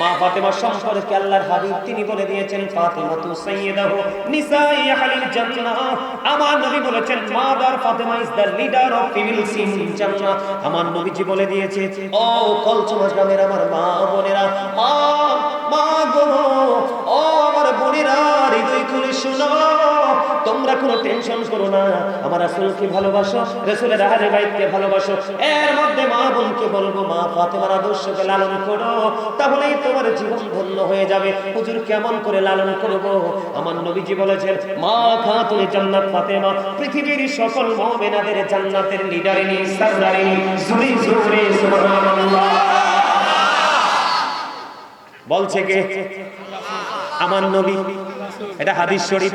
মা ফাতেমা সম্পর্কে আল্লাহর হাবিব তিনি বলে দিয়েছেন ফাতেমা তু সাইয়্যিদাহু নিসাই আহলিল জান্নাহ। আমার নবী বলেছেন, mother Fatima is the leader of females in জান্নাহ। আমার নবীজি বলে দিয়েছে, ও কলচমা গ্রামের আমার মা বোনেরা, মা মা গো, ও আমার বোনেরা, হৃদয় খুলে শোনো। তোমরা কোনো টেনশন করো না। আমার রাসূলকে ভালোবাসো, রাসূলের আহলে বাইতকে ভালোবাসো। এর মধ্যে মা বোনকে বলব, মা ফাতেমার আদর্শকে লালন করো, তাহলেই তোমার জীবন ধন্য হয়ে যাবে। হুজুর, কেমন করে লালন করব? আমার নবীজি বলেছেন, মা খাতুন জান্নাত ফাতেমা, পৃথিবীর সকল মুমিনাদের জান্নাতের লিডারিনী সরদারিনী জুরি জুরি, সুবহানাল্লাহ। বলছে কে? আমার নবী। এটা হাদিস শরীফ।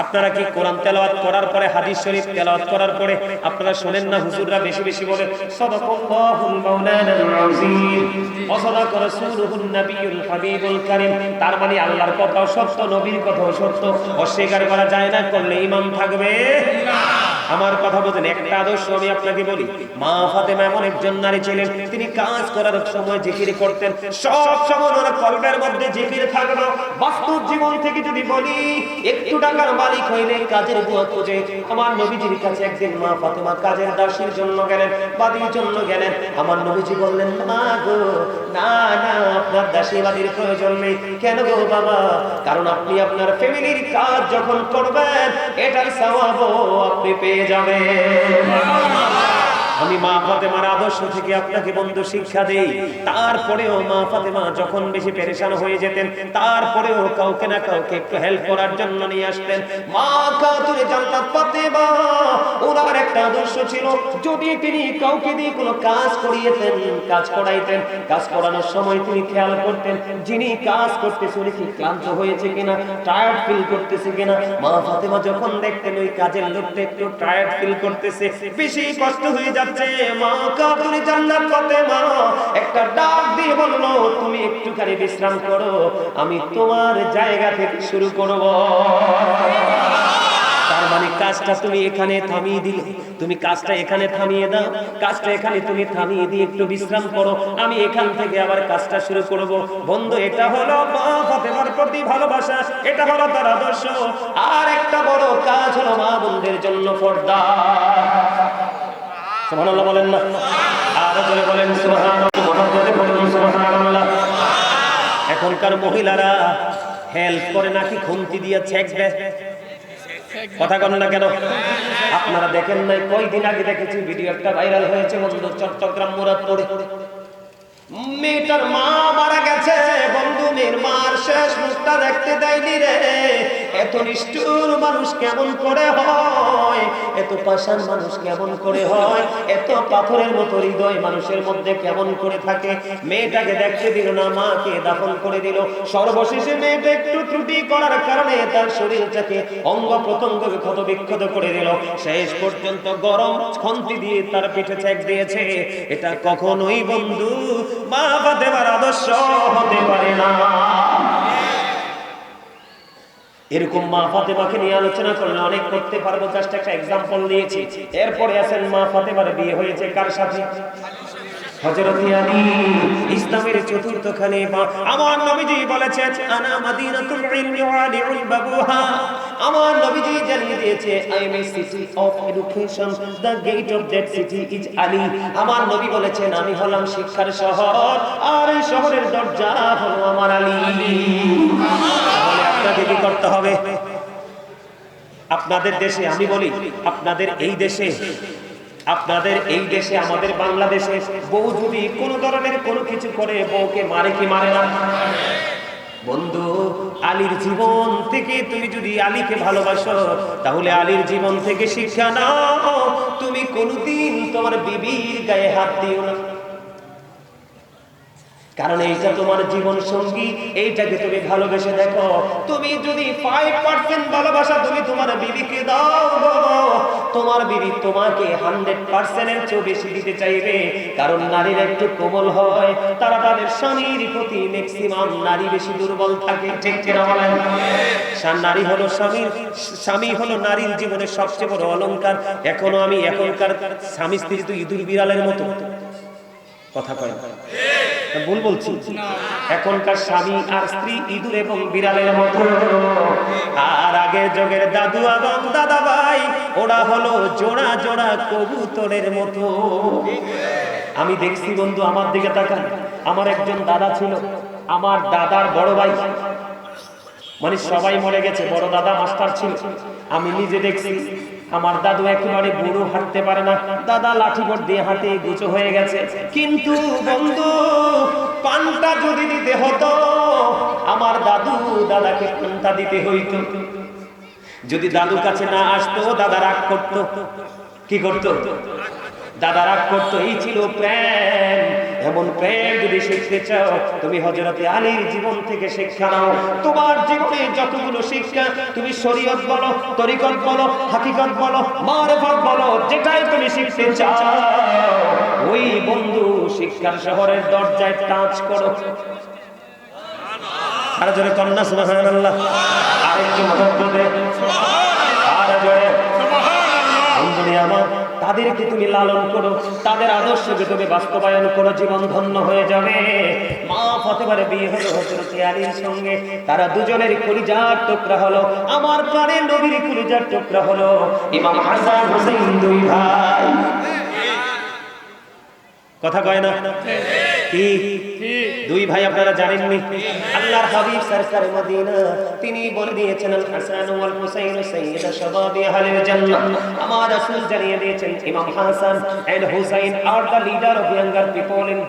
আপনারা কি কোরআন তেলাওয়াত করার পরে, হাদিস শরীফ তেলাওয়াত করার পরে আপনারা শুনেন না, হুজুররা বেশি বেশি বলে, সাদাকাল্লাহুল মাওলানাল আযীম ওয়া সাদাকা রাসূলুহুন নাবিয়ুল হাবিবুল কারীম। তার মানে আল্লাহর কথা সত্য, নবীর কথা সত্য। অস্বীকার করা যায় না, করলে ঈমান থাকবে। আমার কথা বলতেন একটা আদর্শ আমি আপনাকে বলি। মা ফাতেমা এমন একজন নারী ছিলেন, তিনি কাজ করার সময় জিকির করতেন, সব সময় ওনার কলবের মধ্যে জিকির থাকল। বাস্তব জীবন থেকে যদি বলি, একটু টাকার মালিক হইলে কাজের বুয়া খোঁজে। আমার নবীজির কাছে একদিন মা ফাতেমা কাজের দাসীর জন্য গেলেন, বাদির জন্য গেলেন। আমার নবীজি বললেন, মা গো, না না, আপনার দাসী দাসীবাদীর প্রয়োজন নেই। কেন গো বাবা? কারণ আপনি আপনার ফ্যামিলির কাজ যখন করবেন, এটার সওয়াবও আপনি পেয়ে যাবেন আমি মা ফাতেমার আদর্শ থেকে আপনাকে বন্ধু শিক্ষা দেই। তারপরেও মা ফাতেমা যখন বেশি পেরেশান হয়ে যেতেন, তারপরেও কাউকে না কাউকে একটু হেল্প করার জন্য নিয়ে আসতেন। মা কাতুরে জান্নাত ফাতেমা, ওনার একটা আদর্শ ছিল, যদি তিনি কাউকে দিয়ে কোনো কাজ করিয়েতেন, কাজ করাইতেন, কাজ করানোর সময় তিনি খেয়াল করতেন, যিনি কাজ করতেছে উনি কি ক্লান্ত হয়েছে কিনা টায়ার্ড ফিল করতেছে কিনা। মা ফাতেমা যখন দেখতেন ওই কাজের লোকটা একটু টায়ার্ড ফিল করতেছে, বেশি কষ্ট হয়ে যাচ্ছে মা কাতুরে জান্নাত ফাতেমা একটা ডাক দিয়ে বলল, তুমি একটুখানি বিশ্রাম করো, আমি তোমার জায়গা থেকে শুরু করব। তার মানে কাজটা তুমি এখানে থামিয়ে দিলে। তুমি কাজটা এখানে থামিয়ে দাও, কাজটা এখানে তুমি থামিয়ে দিয়ে একটু বিশ্রাম করো। আমি এখান থেকে আবার কাজটা শুরু করব। বন্ধু, এটা হলো মা ফাতেমার প্রতি ভালোবাসা, এটা হলো তার আদর্শ। আর একটা বড় কাজ হলো মা বোনদের জন্য পর্দা। সুবহানাল্লাহ বলেন না। আর বলেন, সুবহানাল্লাহ। এখনকার মহিলারা হেল্প করে নাকি খুন্তি দিয়ে ছেক কথা কন না কেন? আপনারা দেখেন নাই, কয়দিন আগে দেখেছি ভিডিও একটা ভাইরাল হয়েছে বন্ধু চট্টগ্রাম মুরাদপুরে। মেয়েটার মা মারা গেছে, বন্ধু মেয়ের মার শেষ মুখটা দেখতে দেয়নি রে। এত নিষ্ঠুর মানুষ কেমন করে হয়? এত পাষাণ মানুষ কেমন করে হয়? এত পাথরের মতো হৃদয় মানুষের মধ্যে কেমন করে থাকে? মেয়েটাকে দেখতে দিল না, মাকে দাফন করে দিল। সর্বশেষে মেয়েটা একটু ত্রুটি করার কারণে তার শরীরটাকে অঙ্গ প্রত্যঙ্গকে ক্ষত বিক্ষত করে দিল। শেষ পর্যন্ত গরম খন্তি দিয়ে তার পিঠে চেক দিয়েছে। এটা কখনোই বন্ধু মা ফাতেমার আদর্শ হতে পারে না। এরকম মা ফাতেমাকে নিয়ে আলোচনা করলে অনেক করতে পারব জাস্ট একটা এক্সাম্পল দিয়েছি। এরপরে আছেন মা ফাতেমার বিয়ে হয়েছে, কার সাথে? আমার নবীজি বলেছেন, আনা আমার জানিয়ে দিয়েছে I am city of education the gate of that city is Ali আমার নবী বলেছেন, আমি হলাম শিক্ষার শহর, আর এই শহরের দরজা হলো আমার আলী। আপনাকে কি করতে হবে? আপনাদের দেশে, আমি বলি, আপনাদের এই দেশে, আপনাদের এই দেশে, আমাদের বাংলাদেশে বউ যদি কোনো ধরনের কোনো কিছু করে, বউকে মারে কি মারে না? বন্ধু, আলীর জীবন থেকে তুমি যদি আলীকে ভালোবাসো, তাহলে আলীর জীবন থেকে শিক্ষা নাও। তুমি কোনোদিন তোমার বিবির গায়ে হাত দিও না। কারণ এইটা তোমার জীবন সঙ্গী, এইটাকে তুমি ভালোবেসে দেখো। তুমি যদি ফাইভ পার্সেন্ট ভালোবাসা তুমি তোমার বিবিকে দাও তোমার বিবি তোমাকে হান্ড্রেড পার্সেন্টের চেয়েও বেশি দিতে চাইবে। কারণ নারীরা একটু কোমল হয়, তারা তাদের স্বামীর প্রতি ম্যাক্সিমাম নারী বেশি দুর্বল থাকে। ঠিক কিনা নারী হলো স্বামীর, স্বামী হলো নারীর জীবনের সবচেয়ে বড় অলংকার। এখনও আমি এখনকার স্বামী স্ত্রী তো ইঁদুর বিড়ালের মতো। কথা কয়। ভুল বলছি। এখনকার স্বামী আর স্ত্রী ইঁদুর এবং বিড়ালের মতো। আর আগের যুগের দাদু এবং দাদা ভাই, ওরা হলো জোড়া জোড়া কবুতরের মতো। আমি দেখছি বন্ধু, আমার দিকে তাকান। আমার একজন দাদা ছিল, আমার দাদার বড় ভাই। মানে সবাই মরে গেছে, বড় দাদা, মাস্টার ছিল। আমি নিজে দেখছি আমার দাদু একেবারে বুড়ো হাঁটতে পারে না। দাদা লাঠি ঘর দিয়ে হাঁটে গুছো হয়ে গেছে। কিন্তু বন্ধু, পানটা যদি দিতে হতো, আমার দাদু দাদাকে পানটা দিতে হইতো। যদি দাদুর কাছে না আসতো, দাদা রাগ করতো। কি করতো? দাদা রাগ করতো, এই ছিল প্রেম। এমন প্রেম যদি শিখতে চাও, তুমি হজরতে আলীর জীবন থেকে শিক্ষা নাও। তোমার জীবনে যতগুলো শিক্ষা, তুমি শরীয়ত বলো, তরিকত বলো, হাকিকত বলো, মারেফত বলো, যেটাই তুমি শিখতে চাও, ওই বন্ধু শিক্ষার শহরের দরজায় টাচ করো। আর জোরে কন্যা সুবহানাল্লাহ। আরেকটু মহব্বতে আর জোরে আমার, তাদেরকে তুমি লালন করো, তাদের আদর্শকে তুমি বাস্তবায়ন করো, জীবন ধন্য হয়ে যাবে। মা ফতেবারে বিয়ে হলো হজরত আলীর সঙ্গে, তারা দুজনের কলিজার টুকরা হলো, আমার প্রাণের নবীর কলিজার টুকরা হলো, ইমাম হাসান হোসেন দুই ভাই। কথা কয় না? দুই ভাই আপনারা জানেননি? আল্লাহর হাবিব সরকার মদিনা, তিনি বলে দিয়েছেন হাসান ওয়াল হুসাইন সাইয়্যিদ আমার রাসূল জানিয়ে দিয়েছেন, Imam Hasan and Husain are the leader of younger people in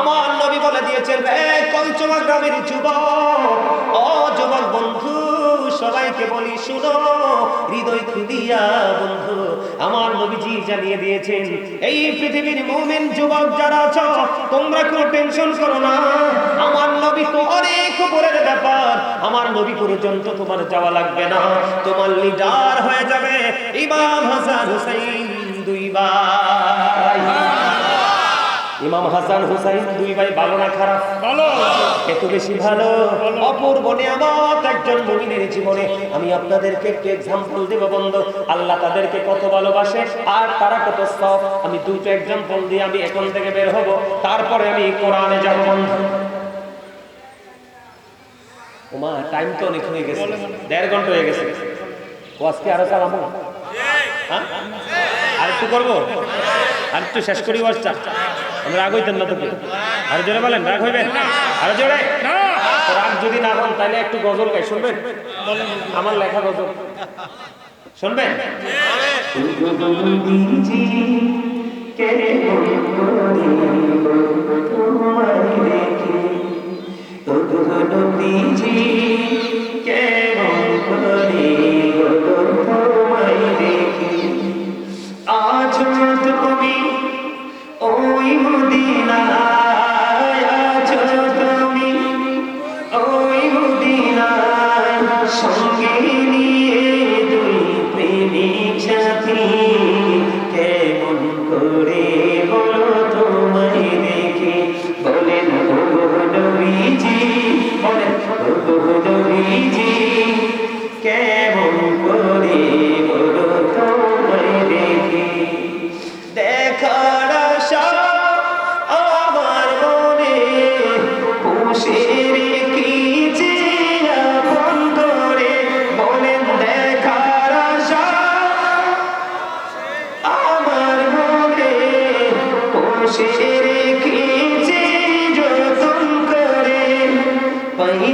আমার নবী বলে দিয়েছেন, এ পঞ্চমা গ্রামের যুবক? ও যুবক বন্ধু সবাইকে বলি, শুনো, হৃদয় খুলিয়া বন্ধু, আমার নবীজি জানিয়ে দিয়েছেন, এই পৃথিবীর মুমিন যুবক যারা আছো, তোমরা কোনো টেনশন করো না। আমার নবী তো অনেক উপরের ব্যাপার। আমার নবী পর্যন্ত তোমার যাওয়া লাগবে না। তোমার লিডার হয়ে যাবে ইমাম হাসান হুসাইন দুই ভাই ইমাম হাসান হুসাইন দুই ভাই ভালো না খারাপ? ভালো। এত বেশি ভালো? অপূর্ব নিয়ামত একজন মুমিনের জীবনে। আমি আপনাদেরকে একটু এক্সাম্পল দেব বন্ধু। আল্লাহ তাদেরকে কত ভালোবাসে আর তারা কত সফ আমি দুটো এক্সাম্পল দিয়ে আমি এখন থেকে বের হব। তারপরে আমি কোরআনে যাব বন্ধু। ওমা টাইম তো অনেক হয়ে গেছে। দেড় ঘণ্টা হয়ে গেছে। ও আজকে আরও চালাবো? হ্যাঁ? আর একটু করব? আর একটু শেষ করি ওয়াজটা? আমরা রাগ হইতেন না তোকে আর জোরে বলেন রাগ হইবেন? আর জোরে? তো রাগ যদি না হন তাহলে একটু গজল গাই শুনবেন? আমার লেখা গজল। শুনবেন? আজ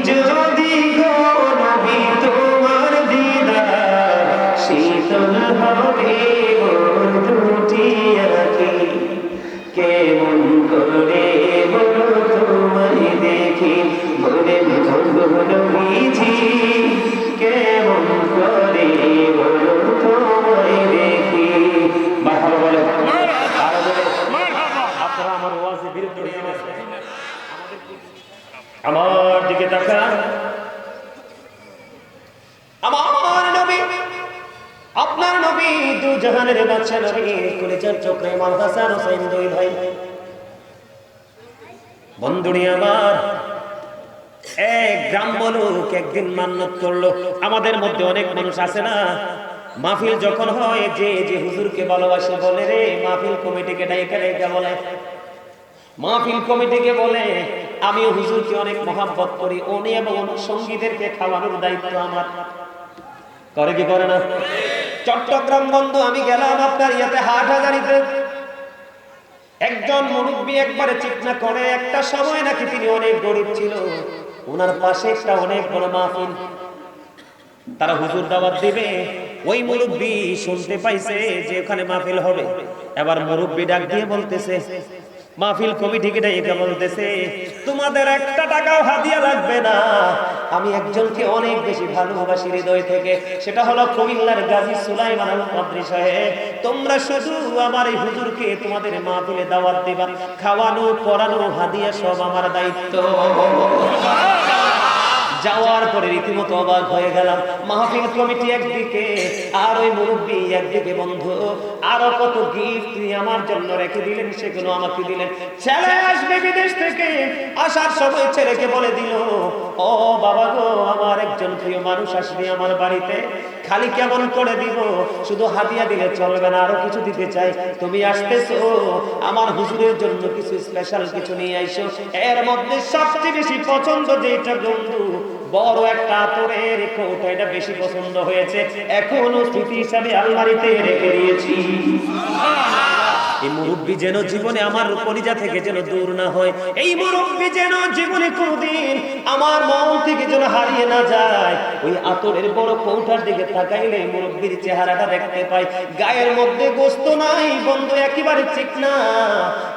যদি গো নবী তোমার দিদার, শীতল হবে দুটি আঁখি। কেমন করে বলো তোমায় দেখি, বলে নবীজি কেমন করে বলো তোমায় আমার দিকে তাকান আমার নবী আপনার নবী দু জাহানের বাচ্চা নবী চক্রে ইমাম হাসান হোসেন দুই ভাই। বন্ধুনি আমার, এক গ্রাম বলুক, একদিন মান্যত করল। আমাদের মধ্যে অনেক মানুষ আছে না? মাহফিল যখন হয়, যে যে হুজুরকে ভালোবাসে বলে রে, মাহফিল কমিটিকে ডাইকা ডাইকা বলে। মাহফিল কমিটিকে বলে আমি হুজুরকে অনেক মহাব্বত করি, উনি এবং সঙ্গীদেরকে খাওয়ানোর দায়িত্ব আমার। করে কি করে না? চট্টগ্রাম বন্ধু, আমি গেলাম আপনার ইয়াতে হাট হাজারিতে একজন মুরব্বী একবারে চিন্তা করে, একটা সময় নাকি তিনি অনেক গরিব ছিল। ওনার পাশে একটা অনেক বড় মাহফিল। তারা হুজুর দাওয়াত দিবে। ওই মুরব্বী শুনতে পাইছে যে ওখানে মাহফিল হবে। এবার মুরব্বী ডাক দিয়ে বলতেছে, মাহফিল কমিটিকে ডেকে বলতেছে, তোমাদের একটা টাকাও হাদিয়া লাগবে না। আমি একজনকে অনেক বেশি ভালোবাসি হৃদয় থেকে। সেটা হলো কুমিল্লার গাজী সুলাইমান আল কদরি সাহেব। তোমরা শুধু আমার এই হুজুরকে তোমাদের মা তুলে দাওয়াত দিবা। খাওয়ানো, পড়ানো, হাদিয়া সব আমার দায়িত্ব। যাওয়ার পরে রীতিমতো অবাক হয়ে গেলাম। মাহফিল কমিটি একদিকে, আর ওই মুরব্বী একদিকে, বন্ধু, আরও কত গিফট তিনি আমার জন্য রেখে দিলেন, সেগুলো আমাকে দিলেন। ছেলে আসবে বিদেশ থেকে, আসার সময় ছেলেকে বলে দিল, ও বাবা গো, আমার একজন প্রিয় মানুষ আসবে আমার বাড়িতে। খালি কেমন করে দিব? শুধু হাতিয়া দিলে চলবে না, আরও কিছু দিতে চাই। তুমি আসতেছো, আমার হুজুরের জন্য কিছু স্পেশাল কিছু নিয়ে আইসো। এর মধ্যে সবচেয়ে বেশি পছন্দ যেটা, বন্ধু বড় একটা আতরের কৌটা, এটা বেশি পছন্দ হয়েছে। এখনও স্মৃতি হিসাবে আলমারিতে রেখে দিয়েছি। এই মুরব্বী যেন জীবনে আমার কলিজা থেকে যেন দূর না হয়, এই মুরব্বী যেন জীবনে কোনদিন আমার মন থেকে যেন হারিয়ে না যায়। ওই আতরের বড় কৌটার দিকে তাকাইলে মুরব্বীর চেহারাটা দেখতে পাই। গায়ের মধ্যে গোস্ত নাই, বন্ধু একেবারে ঠিক না।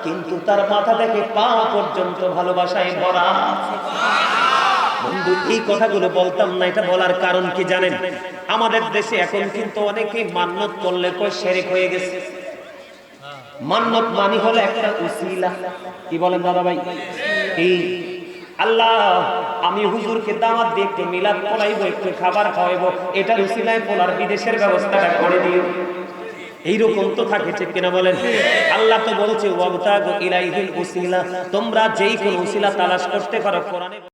কিন্তু তার মাথা থেকে পা পর্যন্ত ভালোবাসায় ভরা। বন্ধু এই কথাগুলো বলতাম না, এটা বলার কারণ কি জানেন? আমাদের দেশে এখন কিন্তু অনেকেই মান্যত করলে কয় শেরেক হয়ে গেছে। মান্নত মানি হলো একটা উসিলা। কি বলেন দাদা ভাই? এই আল্লাহ, আমি হুজুরকে দাওয়াত দিয়ে একটু মিলাদ পড়াইবো, একটু খাবার খাওয়াইবো এটা উসিলায় পোলার বিদেশের ব্যবস্থাটা করে দিও। এইরকম তো থাকে, ঠিক কিনা বলেন? আল্লাহ তো বলছে, ওয়াবতাগু ইলাইহিল উসিলা। তোমরা যেই কোন উসিলা তালাশ করতে পারো, কোরআনে